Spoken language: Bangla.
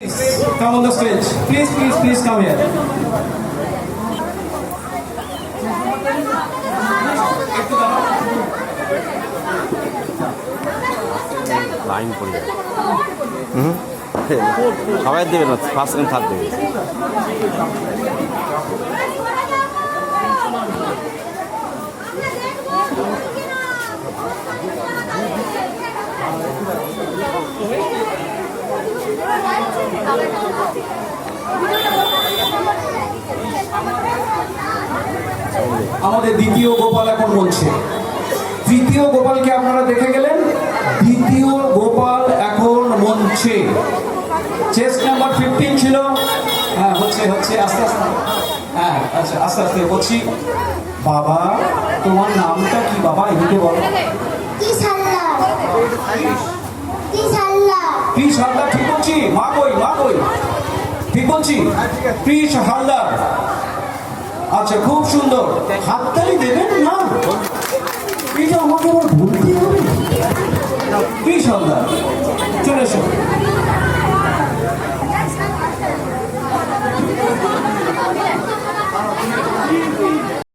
Come on the stage. Please, please, please come here. Line পড়ে যাবে হুম সবাই দেবে না ফার্স্ট এন্ড থার্ড দেবে আমাদের দ্বিতীয় গোপাল এখন বলছে। তৃতীয় গোপালকে আপনারা দেখে গেলেন দ্বিতীয় গোপাল এখন মঞ্চে চেস্ট নাম্বার ফিফটিন ছিল। হ্যাঁ হচ্ছে হচ্ছে আস্তে আস্তে। হ্যাঁ আচ্ছা আস্তে আস্তে বলছি। বাবা তোমার নামটা কি বাবা? এদিকে বলো। তিস হাল্লার ক্রিস হালদার ঠিক বলছি, মা কই মা কই? ঠিক বলছি? প্রিস হালদার। আচ্ছা খুব সুন্দর। হাততালি দেবেন? না। এটা আমাকে আবার ভুলতে হবে? প্রিস হালদার।